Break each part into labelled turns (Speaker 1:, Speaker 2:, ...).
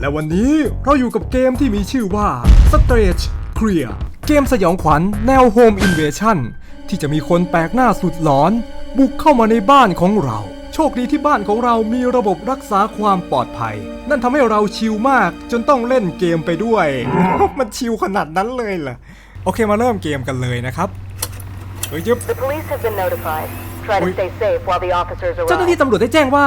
Speaker 1: และวันนี้เราอยู่กับเกมที่มีชื่อว่า Stage Clear เกมสยองขวัญแนว Home Invasion ที่จะมีคนแปลกหน้าสุดหลอน บุกเข้ามาในบ้านของเรา โชคดีที่บ้านของเรามีระบบรักษาความปลอดภัย นั่นทำให้เราชิลมากจนต้องเล่นเกมไปด้วย มันชิลขนาดนั้นเลยเหรอ โอเคมาเริ่มเกมกันเลยนะครับ เฮ้ยยึบ
Speaker 2: The police have been notified. Try to
Speaker 1: Wait.
Speaker 2: stay safe while the officers
Speaker 1: เจ้าหน้าที่
Speaker 2: arrive.
Speaker 1: ตำรวจได้แจ้งว่า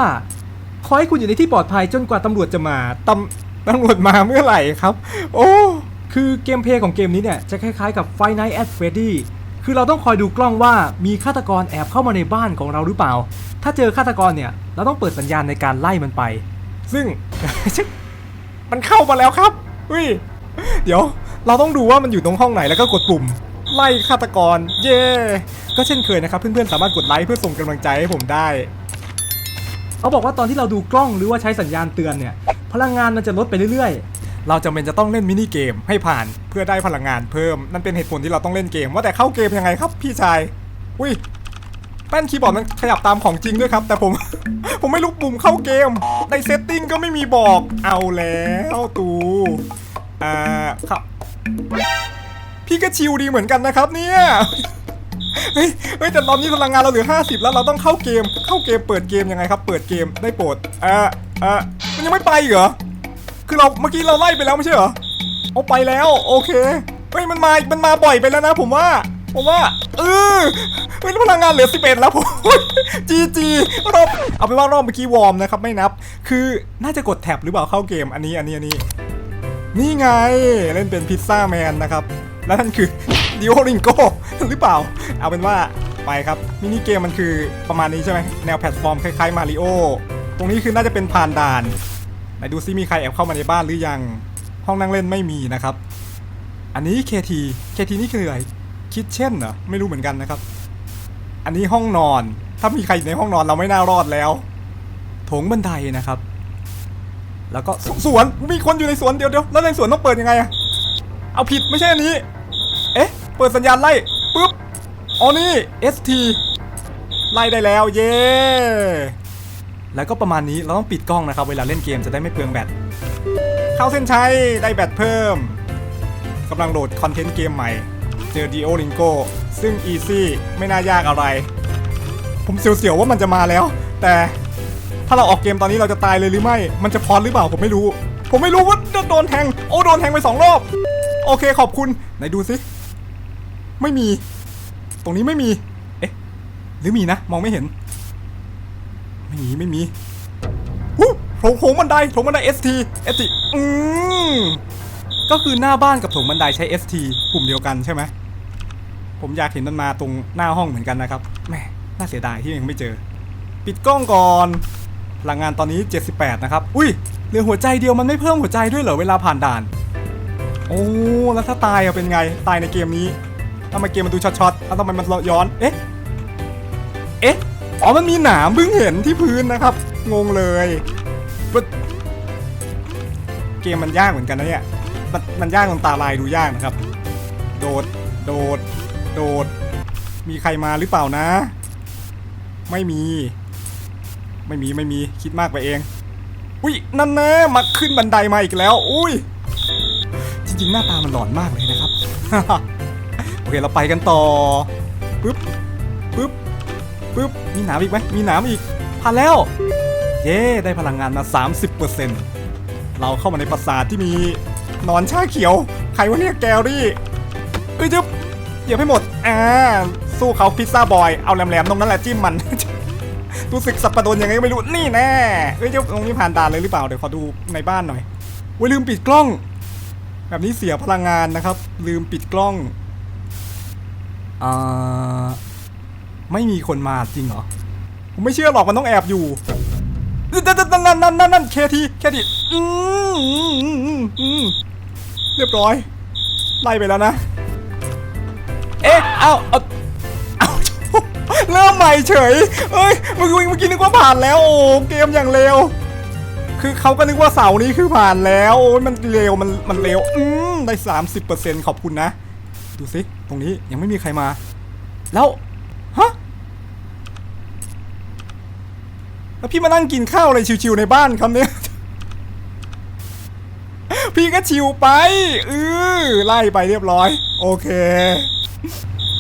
Speaker 1: ขอให้คุณอยู่ในที่ปลอดภัยจนกว่าตำรวจจะมาตำตำรวจมาเมื่อไหร่ครับ โอ้คือเกมเพลย์ของเกมนี้เนี่ยจะคล้ายๆกับ f i n i g h t at Freddy คือเราต้องคอยดูกล้องว่ามีฆาตกรแอบเข้ามาในบ้านของเราหรือเปล่า ถ้าเจอฆาตกรเนี่ยเราต้องเปิดสัญญาณในการไล่มันไป ซึ่ง มันเข้ามาแล้วครับอุ้ยเดี๋ยวเราต้องดูว่ามันอยู่ตรงห้องไหนแล้วก็กดปุ่ม ไล่ฆาตกร เย่ก็เช่นเคยนะครับ เพื่อนๆสามารถกดไลค์เพื่อส่งกำลังใจให้ผมได้ เขาบอกว่าตอนที่เราดูกล้องหรือว่าใช้สัญญาณเตือนเนี่ย พลังงานมันจะลดไปเรื่อยๆ เราจำเป็นจะต้องเล่นมินิเกมให้ผ่านเพื่อได้พลังงานเพิ่ม นั่นเป็นเหตุผลที่เราต้องเล่นเกม ว่าแต่เข้าเกมยังไงครับพี่ชาย อุ้ยแป้นคีย์บอร์ดมันขยับตามของจริงด้วยครับ แต่ผม ผมไม่รู้ปุ่มเข้าเกม ในเซตติ้งก็ไม่มีบอกเอาแล้วตูอ่าครับ พี่ก็ชิลดีเหมือนกันนะครับเนี่ย เฮ้ยเฮ้ยแต่ตอนนี้พลังงานเราเหลือ 50 แล้วเราต้องเข้าเกม เข้าเกมเปิดเกมยังไงครับ เปิดเกมได้โปรดอ่าอ่ามันยังไม่ไปเหรอ คือเราเมื่อกี้เราไล่ไปแล้วไม่ใช่เหรอเอาไปแล้วโอเคเฮ้ยมันมา มันมาบ่อยไปแล้วนะ ผมว่า ผมว่าเออเฮ้ยพลังงานเหลือ 11 แล้วผมจีจีรอบเอาไปว่ารอบเมื่อกี้วอร์มนะครับไม่นับ คือน่าจะกดแท็บหรือเปล่าเข้าเกมอันนี้อันนี้อันนี้นี่ไงเล่นเป็นพิซซ่าแมนนะครับ แล้วนั่นคือดิโอริงโก หรือเปล่า เอาเป็นว่าไปครับมินิเกมมันคือประมาณนี้ใช่ไหมแนวแพลตฟอร์มคล้ายๆมาริโอตรงนี้คือน่าจะเป็นผ่านด่านไหนดูซิมีใครแอบเข้ามาในบ้านหรือยังห้องนั่งเล่นไม่มีนะครับ อันนี้ KT KT นี่คืออะไรคิดเช่นเหรอไม่รู้เหมือนกันนะครับ อันนี้ห้องนอน ถ้ามีใครอยู่ในห้องนอนเราไม่น่ารอดแล้วโถงบันไดนะครับ แล้วก็สวนมีคนอยู่ในสวนเดี๋ยวเดี๋ยวแล้วในสวนต้องเปิดยังไงอะเอาผิดไม่ใช่อันนี้ เอ๊ะ เปิดสัญญาณไล่ ปุ๊บอ๋อนี่ ST ไล่ได้แล้วเย้แล้วก็ประมาณนี้เราต้องปิดกล้องนะครับ เวลาเล่นเกมจะได้ไม่เปลืองแบตเข้าเส้นชัยได้แบตเพิ่มกำลังโหลดคอนเทนต์เกมใหม่ เจอ Dio Lingo ซึ่ง Easy ไม่น่ายากอะไร ผมเสียวๆว่ามันจะมาแล้ว แต่ถ้าเราออกเกมตอนนี้เราจะตายเลยหรือไม่ มันจะพอดหรือเปล่าผมไม่รู้ ผมไม่รู้ว่าโดนแทง โอ้โดนแทงไปสองรอบ โอเคขอบคุณ ไหนดูสิ ไม่มี ตรงนี้ไม่มี เอ๊ะ หรือมีนะ มองไม่เห็น ไม่มี ไม่มีหูโถงโถงบันไดโถงบันได ST ST อืมก็คือหน้าบ้านกับโถงบันไดใช้ ST ปุ่มเดียวกันใช่ไหม ผมอยากเห็นมันมาตรงหน้าห้องเหมือนกันนะครับ แหม น่าเสียดายที่ยังไม่เจอ ปิดกล้องก่อน พลังงานตอนนี้ 78 นะครับ อุ้ยเหลือหัวใจเดียวมันไม่เพิ่มหัวใจด้วยเหรอเวลาผ่านด่าน โอ้ แล้วถ้าตายอะเป็นไง ตายในเกมนี้ ทำไมเกมมันดูช็อตๆแล้วทำไมมันย้อน เอ๊ะ เอ๊ะ อ๋อ มันมีหนามเพิ่งเห็นที่พื้นนะครับ งงเลยเกมมันยากเหมือนกันนะเนี่ย มันมันยากตรงตาลายดูยากนะครับ โดด โดด โดด มีใครมาหรือเปล่านะ ไม่มี ไม่มี ไม่มี คิดมากไปเอง อุ้ย นั่นแน่มาขึ้นบันไดมาอีกแล้ว อุ้ย จริงๆ หน้าตามันหลอนมากเลยนะครับ โอเคเราไปกันต่อปึ๊บปึ๊บปึ๊บมีหนามอีกไหมมีหนามอีกผ่านแล้ว เย้ได้พลังงานมา 30%เราเข้ามาในปราสาทที่มีนอนชาเขียว ใครวะเนี่ยแกลลี่เอ้ยจึ๊บเหยียบให้หมดอ่าสู้เขาพิซซ่าบอยเอาแหลมๆตรงนั้นแหละจิ้มมันรู้สึกสับปะรดยังไงก็ไม่รู้นี่แน่เอ้ยเจ้าตรงนี้ผ่านด่านเลยหรือเปล่าเดี๋ยวขอดูในบ้านหน่อยเว้ยลืมปิดกล้อง แบบนี้เสียพลังงานนะครับ ลืมปิดกล้อง อ่าไม่มีคนมาจริงเหรอ ผมไม่เชื่อหรอกมันต้องแอบอยู่นั่นนั่นนั่นนั่นเคทีเคทีเรียบร้อย ไล่ไปแล้วนะ เอ๊ะ เอ้าเอาเอาเริ่มใหม่เฉยเอ้ย เมื่อกี้เมื่อกี้นึกว่าผ่านแล้ว โอ้ เกมอย่างเร็ว คือเขาก็นึกว่าเสานี้คือผ่านแล้ว โอ้ยมันเร็ว มัน มันเร็ว อืมได้30%ขอบคุณนะ ดูสิตรงนี้ยังไม่มีใครมา แล้วฮะแล้วพี่มานั่งกินข้าวอะไรชิวๆในบ้านครับเนี่ยพี่ก็ชิวไปเออไล่ไปเรียบร้อย โอเค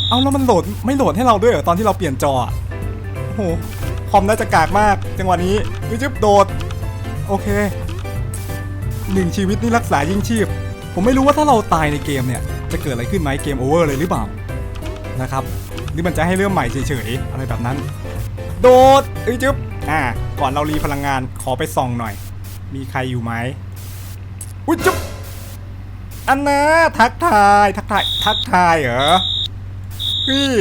Speaker 1: เอาแล้วมันโหลดไม่โหลดให้เราด้วยเหรอตอนที่เราเปลี่ยนจอโอ้โหคอมน่าจะกากมาก จังหวะนี้วิจิบโดด โอเคหนึ่งชีวิตนี่รักษายิ่งชีพ ผมไม่รู้ว่าถ้าเราตายในเกมเนี่ย จะเกิดอะไรขึ้นไหมเกมโอเวอร์เลยหรือเปล่านะครับหรือมันจะให้เริ่มใหม่เฉยๆอะไรแบบนั้น โดดเอ้ยจึ๊บอ่าก่อนเรารีพลังงานขอไปส่องหน่อย มีใครอยู่ไหมอุ้ยจุ๊บอันนะทักทายทักทายทักทายเหรอพี่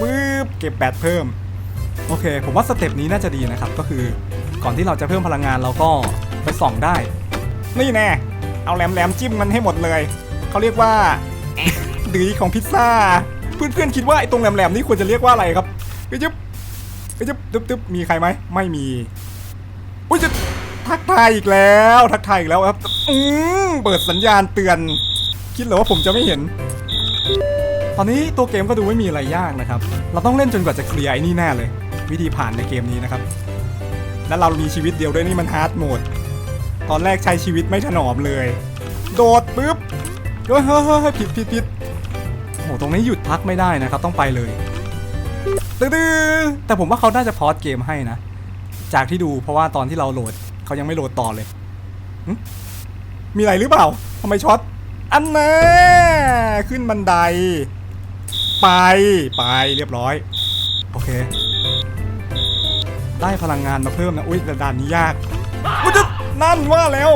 Speaker 1: ปึ๊บเก็บแบตเพิ่ม โอเค ผมว่าสเต็ปนี้น่าจะดีนะครับ ก็คือก่อนที่เราจะเพิ่มพลังงานเราก็ไปส่องได้ นี่แน่ เอาแหลมแหลมๆจิ้มมันให้หมดเลย เขาเรียกว่าดือของพิซซ่า เพื่อนๆคิดว่าไอ้ตรงแหลมๆนี่ควรจะเรียกว่าอะไรครับไปจึ๊บไปจึ๊บตึ๊บตึ๊บมีใครไหมไม่มีอุ้ยจะทักทายอีกแล้วทักทายอีกแล้วครับอืมเปิดสัญญาณเตือน คิดเหรอว่าผมจะไม่เห็น ตอนนี้ตัวเกมก็ดูไม่มีอะไรยากนะครับ เราต้องเล่นจนกว่าจะเคลียร์ไอ้นี่แน่เลย วิธีผ่านในเกมนี้นะครับ และเรามีชีวิตเดียวด้วยนี่มันฮาร์ดโหมด ตอนแรกใช้ชีวิตไม่ถนอมเลย โดดปุ๊บเฮ้ยเฮ้ยผิดผิดผิดโอ้โหตรงนี้หยุดพักไม่ได้นะครับ ต้องไปเลยตื้อแต่ผมว่าเขาน่าจะพอสเกมให้นะ จากที่ดูเพราะว่าตอนที่เราโหลดเขายังไม่โหลดต่อเลยมีอะไรหรือเปล่าทำไมช็อตอันน่ขึ้นบันได ไปไปเรียบร้อย โอเค ได้พลังงานมาเพิ่มนะ อุ้ยแต่ด่านนี้ยากอุ้ย นั่นว่าแล้ว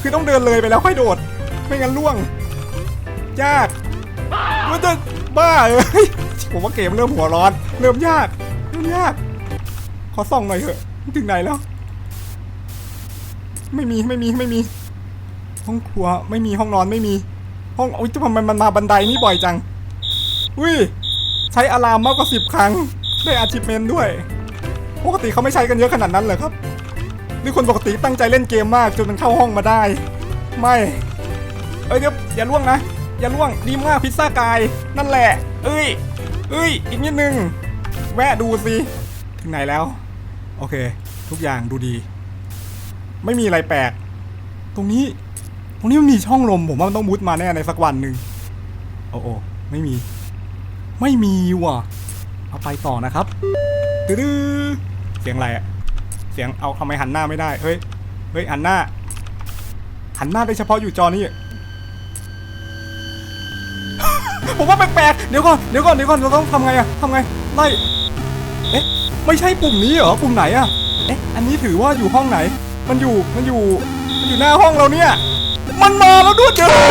Speaker 1: คือต้องเดินเลยไปแล้วค่อยโดด ไม่งั้นล่วง ยากมันจะบ้าเอ้ยผมว่าเกมเริ่มหัวร้อน เริ่มยากเริ่มยาก ขอส่องหน่อยเถอะ ถึงไหนแล้ว ไม่มีไม่มีไม่มี ห้องครัวไม่มีห้องนอนไม่มี ห้องอุ้ยทำไมมันมาบันไดนี่บ่อยจัง อุ้ยใช้อะลามมากกว่าสิบครั้ง ได้อาชิพเมนด้วย ปกติเขาไม่ใช้กันเยอะขนาดนั้นเหรอครับ นี่คนปกติตั้งใจเล่นเกมมากจนมันเข้าห้องมาได้ ไม่ เอ้ยเดี๋ยวอย่าล่วงนะ อย่าล่วงดีมากพิซซ่ากาย นั่นแหละ เอ้ย เอ้ย อีกนิดนึง แวะดูสิ ถึงไหนแล้ว โอเค ทุกอย่างดูดี ไม่มีอะไรแปลก ตรงนี้ ตรงนี้มันมีช่องลม ผมว่ามันต้องมุดมาแน่ในสักวันหนึ่งโอ้โอไม่มี ไม่มีว่ะ เอาไปต่อนะครับดื้อเสียงอะไรอะ เสียงเอาทำไมหันหน้าไม่ได้ เฮ้ย เฮ้ยหันหน้า หันหน้าได้เฉพาะอยู่จอนี้ ผมว่าแปลกๆ เดี๋ยวก่อน เดี๋ยวก่อน เดี๋ยวก่อน เราต้องทำไงอะทำไง ไล่ เอ๊ะ ไม่ใช่ปุ่มนี้เหรอ ปุ่มไหนอะเอ๊ะ อันนี้ถือว่าอยู่ห้องไหน มันอยู่ มันอยู่ มันอยู่หน้าห้องเราเนี่ย มันมาแล้วด้วยเดี๋ยวแล้ว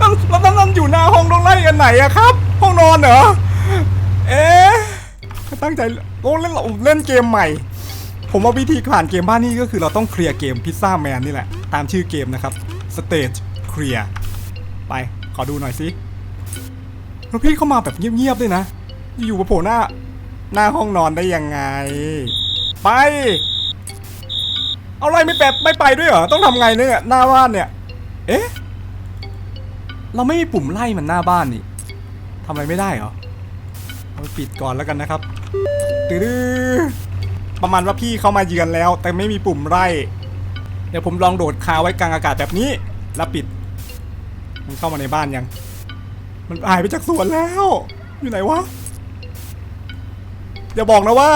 Speaker 1: นั่นนั่นอยู่หน้าห้องต้องไล่กันไหนอะครับ ห้องนอนเหรอ เอ๊ะตั้งใจโอ้เล่นเล่นเกมใหม่ ผมว่าวิธีผ่านเกมบ้านนี่ก็คือเราต้องเคลียร์เกมพิซซ่าแมนนี่แหละ ตามชื่อเกมนะครับ Stage Clear ไป ขอดูหน่อยสิแล้วพี่เข้ามาแบบเงียบๆด้วยนะ อยู่มาโผล่หน้า หน้าห้องนอนได้ยังไง ไป เอาไรไม่แปดไม่ไปด้วยเหรอ ต้องทำไงเนี่ยหน้าบ้านเนี่ย เอ๊ะ เราไม่มีปุ่มไล่มันหน้าบ้านนี่ทำอะไรไม่ได้เหรอ ปปิดก่อนแล้วกันนะครับตื้อประมาณว่าพี่เข้ามาเยือนแล้ว แต่ไม่มีปุ่มไล่เดี๋ยวผมลองโดดคาไว้กลางอากาศแบบนี้ แล้วปิด มันเข้ามาในบ้านยัง มันหายไปจากสวนแล้ว อยู่ไหนวะอย่าบอกนะว่า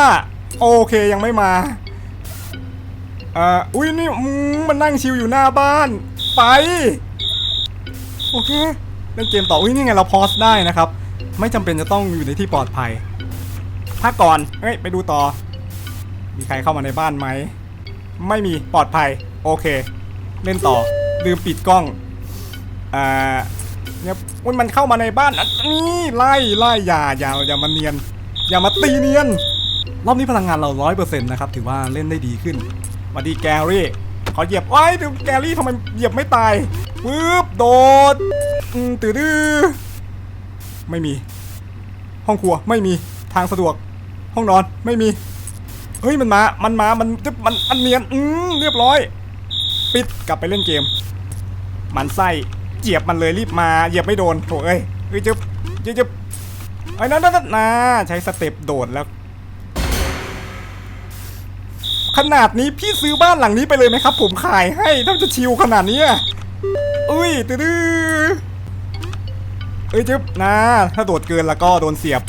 Speaker 1: โอเคยังไม่มาอ่าอุ้ยนี่มมันนั่งชิวอยู่หน้าบ้าน ไป โอเคเล่นเกมต่ออุ้ยนี่ไงเราพอสได้นะครับ ไม่จำเป็นจะต้องอยู่ในที่ปลอดภัยพักก่อนเฮ้ยไปดูต่อ มีใครเข้ามาในบ้านไหม ไม่มีปลอดภัย โอเค เล่นต่อลืมปิดกล้องอ่าเนี่ยอุ๊ยมันเข้ามาในบ้านอะนี่ไล่ไล่อย่าอย่าอย่ามาเนียน อย่ามาตีเนียนรอบนี้พลังงานเราร้อยเปอร์เซ็นต์นะครับถือว่าเล่นได้ดีขึ้นสวัสดีแกรี่ขอเหยียบไว้ดูแกรี่ทำไมเหยียบไม่ตายปึ๊บโดดตื่นดื้อ ไม่มี ห้องครัวไม่มีทางสะดวก ห้องนอนไม่มี เฮ้ยมันมา มันมา มันมันมันเนียน อืมเรียบร้อย ปิดกลับไปเล่นเกม มันไส้เหยียบมันเลยรีบมาเหยียบไม่โดนโถเอ้ยเฮ้ยจึ๊บจึ๊บจึ๊บไอ้นั่นนั่นนะใช้สเต็ปโดดแล้ว ขนาดนี้พี่ซื้อบ้านหลังนี้ไปเลยไหมครับ ผมขายให้ถ้าจะชิวขนาดนี้อุ้ยตื้อ เอ้ยจึ๊บนะ ถ้าโดดเกินแล้วก็โดนเสียบ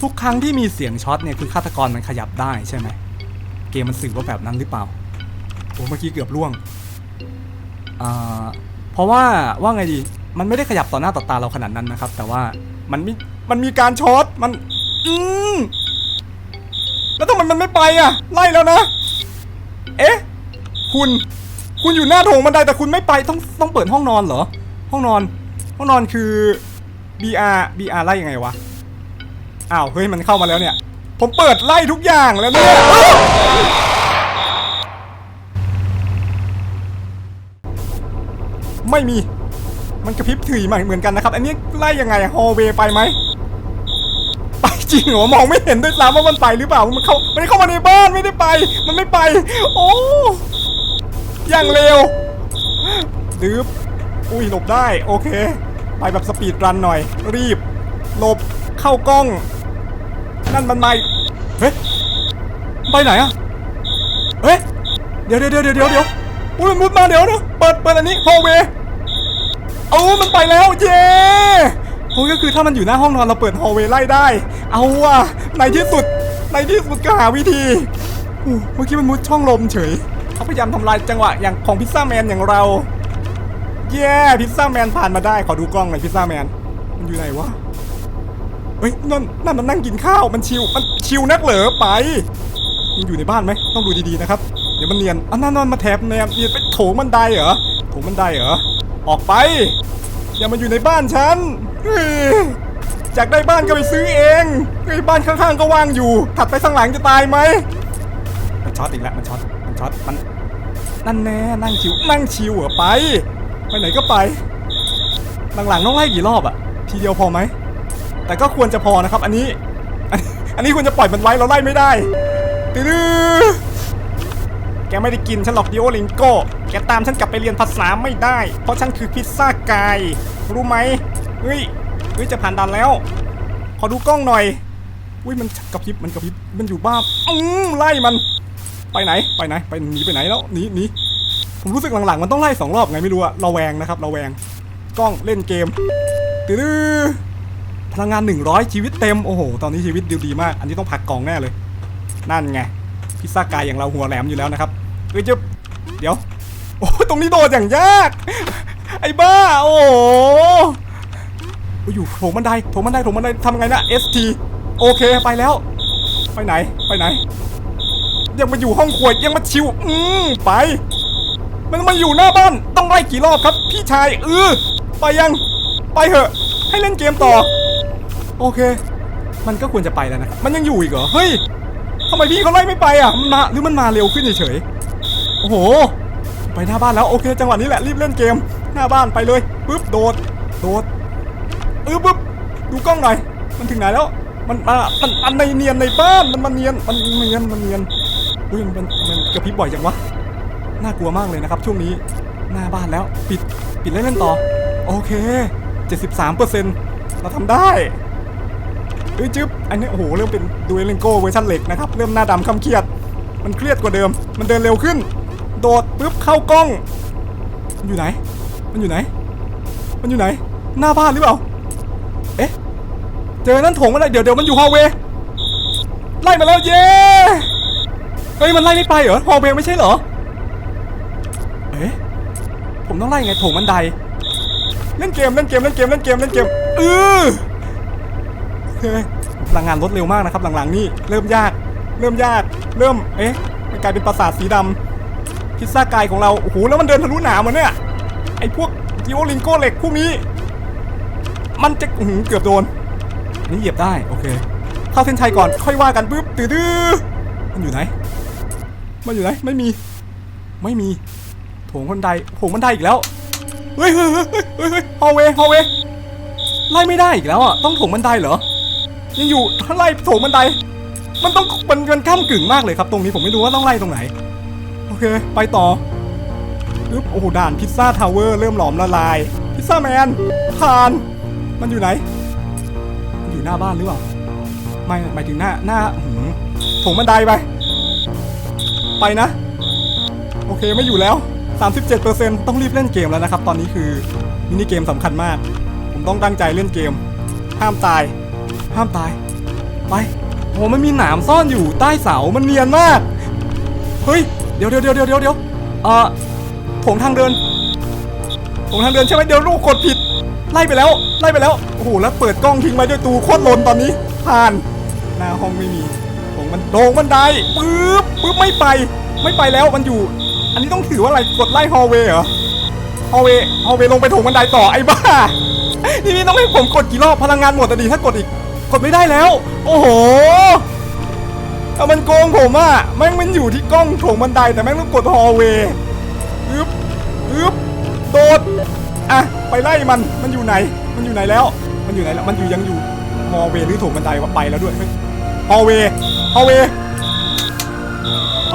Speaker 1: ทุกครั้งที่มีเสียงช็อตเนี่ยคือฆาตกรมันขยับได้ใช่ไหม เกมมันสื่อว่าแบบนั้นหรือเปล่า โอ้เมื่อกี้เกือบล่วง อ่า เพราะว่าว่าไงดี มันไม่ได้ขยับต่อหน้าต่อตาเราขนาดนั้นนะครับ แต่ว่ามันมีมันมีการช็อต มัน อืมแล้วทำไมมันไม่ไปอะ ไล่แล้วนะ เอ๊ะ คุณ คุณอยู่หน้าโถงบันไดแต่คุณไม่ไปต้องต้องเปิดห้องนอนเหรอ ห้องนอน ห้องนอนคือ BR BR ไล่ยังไงวะ อ้าว เฮ้ย มันเข้ามาแล้วเนี่ย ผมเปิดไล่ทุกอย่างแล้วเนี่ย ไม่มี มันกระพริบถือมาเหมือนกันนะครับ อันนี้ไล่ยังไงฮอลเวย์ไปไหม ไปจริงเหรอ มองไม่เห็นด้วยซ้ำว่ามันไปหรือเปล่า มันเข้ามันเข้ามาในบ้านไม่ได้ไป มันไม่ไป โอ้อย่างเร็วดืบอุ้ยหลบได้ โอเค ไปแบบสปีดรันหน่อย รีบหลบเข้ากล้อง นั่นมันไม่เฮ้ยไปไหนอะเฮ้ยเดี๋ยวเดี๋ยวเดี๋ยวเดี๋ยวเดี๋ยวอุ้ยมันมุดมาเดี๋ยวนะเปิดเปิดอันนี้ฮอลเวย์โอ้มันไปแล้วเย้โอ้ก็คือถ้ามันอยู่หน้าห้องนอนเราเปิดฮอลเวย์ไล่ได้ เอาว่ะในที่สุดในที่สุดก็หาวิธีเมื่อกี้มันมุดช่องลมเฉย เขาพยายามทำลายจังหวะอย่างของพิซซ่าแมนอย่างเรา เย้พิซซ่าแมนผ่านมาได้ ขอดูกล้องหน่อยพิซซ่าแมน มันอยู่ไหนวะ เฮ้ยนั่นนั่นมันนั่งกินข้าว มันชิว มันชิวนักเหรอไปมันอยู่ในบ้านไหม ต้องดูดีๆนะครับ เดี๋ยวมันเนียนอันนั้นนอนมาแถบแนมเนียนไปโถงบันไดเหรอ โถงบันไดเหรอ ออกไป อย่ามาอยู่ในบ้านฉันเฮ้ยอยากได้บ้านก็ไปซื้อเองเฮ้บ้านข้างๆก็ว่างอยู่ ถัดไปข้างหลังจะตายไหม มันช็อตอีกแล้ว มันช็อต มันช็อต มัน นั่นแน่ นั่งชิว นั่งชิวเหรอไป ไปไหนก็ไป หลังๆต้องไล่กี่รอบอะทีเดียวพอไหม แต่ก็ควรจะพอนะครับ อันนี้ อันนนี้ควรจะปล่อยมันไว้เราไล่ไม่ได้ตื้อแกไม่ได้กินฉันหรอกดิโอลิงโก้ แกตามฉันกลับไปเรียนภาษาไม่ได้ เพราะฉันคือพิซซ่ากาย รู้ไหมเฮ้ยเฮ้ยจะผ่านด่านแล้ว ขอดูกล้องหน่อยอุ้ยมันกระพริบมันกระพริบมันอยู่บ้าอืมไล่มัน ไปไหนไปไหน ไปหนีไปไหนแล้วหนีหนี ผมรู้สึกหลังๆ มันต้องไล่สองรอบไงไม่รู้อะระแวงนะครับระแวง กล้องเล่นเกมตื้อพลังงาน 100 ชีวิตเต็ม โอ้โห ตอนนี้ชีวิตดีดีมาก อันนี้ต้องผักกล่องแน่เลย นั่นไง พิซซ่ากายอย่างเราหัวแหลมอยู่แล้วนะครับเอ้ยจะเดี๋ยว โอ้ตรงนี้โดดอย่างยาก ไอ้บ้า โอ้โหอยอยู่โถงบันไดโถงบันไดโถงบันไดทำไงนะ ST โอเคไปแล้ว ไปไหน ไปไหน ยังมาอยู่ห้องครัวยังมาชิว อืมไป มันมาอยู่หน้าบ้านต้องไล่กี่รอบครับ พี่ชายเออไปยังไปเถอะ ให้เล่นเกมต่อ โอเค มันก็ควรจะไปแล้วนะ มันยังอยู่อีกเหรอ เฮ้ยทำไมพี่เขาไล่ไม่ไปอะมันมาหรือมันมาเร็วขึ้นเฉยๆโอ้โห ไปหน้าบ้านแล้วโอเค จังหวะนี้แหละรีบเล่นเกม หน้าบ้านไปเลยปึ๊บโดดโดดเออปึ๊บดูกล้องหน่อยมันถึงไหนแล้ว มันมามันมันในเนียนในบ้านมันมันเนียนมันเนียนมันเนียนอุ้ยมันมันกระพริบบ่อยจังวะ น่ากลัวมากเลยนะครับช่วงนี้หน้าบ้านแล้วปิดปิดเล่นเล่นต่อ โอเค 73เปอร์เซ็นต์เราทำได้เอ้ยจึ๊บอันนี้โอ้โหเริ่มเป็นดูเอเลนโกเวอร์ชันเหล็กนะครับเริ่มหน้าดำคำเครียด มันเครียดกว่าเดิม มันเดินเร็วขึ้น โดดปุ๊บเข้ากล้อง มันอยู่ไหน มันอยู่ไหน มันอยู่ไหน หน้าบ้านหรือเปล่า เอ๊ะ เจอนั่นโถงอะไรเดี๋ยวเดี๋ยวมันอยู่ฮอลเวย์ไล่มาแล้วเย้เฮ้ยมันไล่ไม่ไปเหรอฮอลเวย์ไม่ใช่เหรอ ผมต้องไล่ไงโถงบันได เล่นเกมเล่นเกมเล่นเกมเล่นเกมเล่นเกมเออพลังงานลดเร็วมากนะครับ หลังๆนี่เริ่มยาก เริ่มยาก เริ่มเอ๊ะมันกลายเป็นปราสาทสีดำพิซซ่ากายของเราโอ้โหแล้วมันเดินทะลุหนามมันเนี่ยไอ้พวกจิโอลิงโกเหล็กพวกนี้ มันจะหือเกือบโดน นี่เหยียบได้โอเคเข้าเส้นชัยก่อนค่อยว่ากันปุ๊บตื้อดื้อมันอยู่ไหน มันอยู่ไหนไม่มี ไม่มี โถงบันไดโถงบันไดอีกแล้วเฮ้ยเฮ้ยเฮ้ยเฮ้ยฮอลเวย์ฮอลเวย์ไล่ไม่ได้อีกแล้วอะ ต้องโถงบันไดเหรอ ยังอยู่ถ้าไล่โถงบันได มันต้องมันมันก้ามกึ่งมากเลยครับตรงนี้ผมไม่รู้ว่าต้องไล่ตรงไหน โอเค ไปต่อปึ๊บโอ้โหด่านพิซซ่าทาวเวอร์เริ่มหลอมละลาย พิซซ่าแมนผ่าน มันอยู่ไหน มันอยู่หน้าบ้านหรือเปล่า ไม่หมายถึงหน้าหน้าหืมโถงบันไดไป ไปนะ โอเคไม่อยู่แล้ว 37%ต้องรีบเล่นเกมแล้วนะครับ ตอนนี้คือมินิเกมสำคัญมาก ผมต้องตั้งใจเล่นเกม ห้ามตาย ห้ามตาย ไปโอ้มันมีหนามซ่อนอยู่ใต้เสา มันเนียนมาก เฮ้ย เดี๋ยวเดี๋ยวเดี๋ยวเดี๋ยวเดี๋ยวเอ่อโถงทางเดินโถงทางเดินใช่ไหมเดี๋ยวลูกกดผิด ไล่ไปแล้ว ไล่ไปแล้ว โอ้โห แล้วเปิดกล้องทิ้งไว้ด้วยตูโคตรลนตอนนี้ ผ่าน หน้าห้องไม่มีโถงมันโถงบันไดปึ๊บปึ๊บไม่ไป ไม่ไปแล้ว มันอยู่ อันนี้ต้องถือว่าอะไรกดไล่ฮอลเวย์เหรอฮอลเวย์ฮอลเวย์ลงไปถงบันไดต่อไอ้บ้า นี่นี่ต้องให้ผมกดกี่รอบพลังงานหมดอะดีถ้ากดอีก กดไม่ได้แล้ว โอ้โหเอามันโกงผมอะแม่งมันอยู่ที่กล้องถงบันไดแต่แม่งต้องกดฮอลเวย์อึ๊บอึ๊บโดดอะไปไล่มันมันอยู่ไหน มันอยู่ไหนแล้ว มันอยู่ไหนแล้วมันอยู่ยังอยู่ฮอลเวย์หรือถงบันไดวะไปแล้วด้วยเฮ้ยฮอลเวย์ฮอลเวย์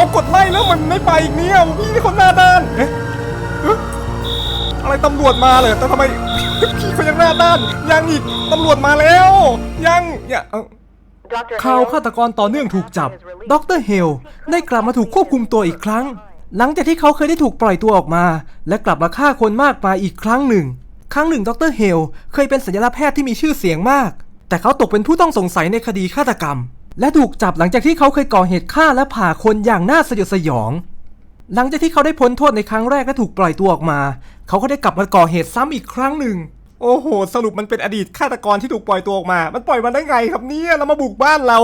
Speaker 1: เอากดไล่แล้วมันไม่ไปอีกเนี่ยพี่คนหน้าด้านเอ๊ะอะไรตำรวจมาเลยแต่ทำไมพี่เขายังหน้าด้าน ยังอีกตำรวจมาแล้ว ยังเอ้า
Speaker 2: Dr.
Speaker 1: ข่าวฆาตกรต่อเนื่องถูกจับ ดรเฮลได้กลับมาถูกควบคุมตัวอีกครั้ง หลังจากที่เขาเคยได้ถูกปล่อยตัวออกมา และกลับมาฆ่าคนมากมายอีกครั้งหนึ่ง ครั้งหนึ่ง ดรเฮลเคยเป็นศัลยแพทย์ที่มีชื่อเสียงมาก แต่เขาตกเป็นผู้ต้องสงสัยในคดีฆาตกรรม และถูกจับหลังจากที่เขาเคยก่อเหตุฆ่าและผ่าคนอย่างน่าสยดสยอง หลังจากที่เขาได้พ้นโทษในครั้งแรกและถูกปล่อยตัวออกมา เขาก็ได้กลับมาก่อเหตุซ้ำอีกครั้งหนึ่ง โอ้โห สรุปมันเป็นอดีตฆาตกรที่ถูกปล่อยตัวออกมา มันปล่อยมาได้ไงครับเนี่ยแล้วมาบุกบ้านเรา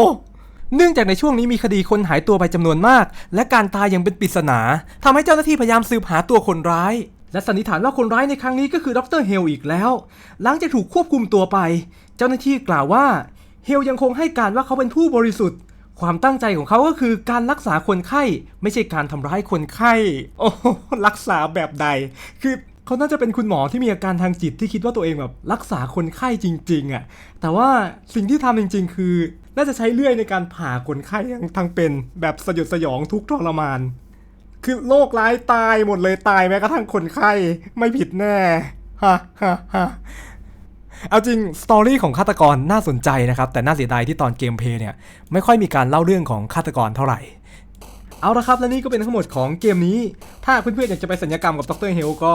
Speaker 1: เนื่องจากในช่วงนี้มีคดีคนหายตัวไปจำนวนมาก และการตายยังเป็นปริศนาทำให้เจ้าหน้าที่พยายามสืบหาตัวคนร้ายและสันนิษฐานว่าคนร้ายในครั้งนี้ก็คือดรเฮลอีกแล้ว หลังจากถูกควบคุมตัวไป เจ้าหน้าที่กล่าวว่า เฮลยังคงให้การว่าเขาเป็นผู้บริสุทธิ์ ความตั้งใจของเขาก็คือการรักษาคนไข้ ไม่ใช่การทำร้ายคนไข้ โอ้รักษาแบบใด คือเขาน่าจะเป็นคุณหมอที่มีอาการทางจิตที่คิดว่าตัวเองแบบรักษาคนไข้จริง ๆอะ่ะ แต่ว่าสิ่งที่ทำจริง ๆ คือ น่าจะใช้เลื่อยในการผ่าคนไข้ทั้งเป็นแบบสยดสยองทุกทรมาน คือโรคร้ายตายหมดเลยตายแม้กระทั่งคนไข้ไม่ผิดแน่ฮ่าฮ่าฮ่า เอาจริงสตอรี่ของฆาตกรน่าสนใจนะครับ แต่น่าเสียดายที่ตอนเกมเพย์เนี่ย ไม่ค่อยมีการเล่าเรื่องของฆาตกรเท่าไหร่ เอาละครับ และนี่ก็เป็นทั้งหมดของเกมนี้ ถ้าเพื่อนๆอยากจะไปสัญญกรรมกับดรเฮลก็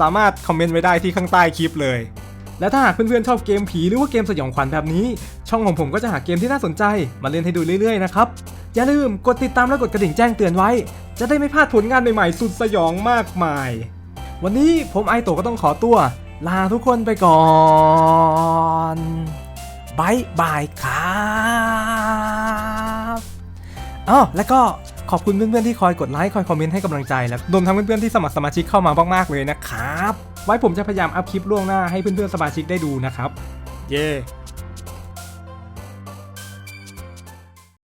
Speaker 1: สามารถคอมเมนต์ไว้ได้ที่ข้างใต้คลิปเลยและถ้าหากเพื่อนๆชอบเกมผีหรือว่าเกมสยองขวัญแบบนี้ ช่องของผมก็จะหาเกมที่น่าสนใจมาเล่นให้ดูเรื่อยๆนะครับ อย่าลืมกดติดตามและกดกระดิ่งแจ้งเตือนไว้ จะได้ไม่พลาดผลงานใหม่ๆ สุดสยองมากมาย วันนี้ผมไอโตก็ต้องขอตัว ลาทุกคนไปก่อนบายบายครับอ๋อแล้วก็ขอบคุณเพื่อนๆที่คอยกดไลค์คอยคอมเมนต์ให้กำลังใจแล้วรวมทั้งเพื่อนๆที่สมัครสมาชิกเข้ามามากๆเลยนะครับ ไว้ผมจะพยายามอัพคลิปล่วงหน้าให้เพื่อนๆสมาชิกได้ดูนะครับ เย่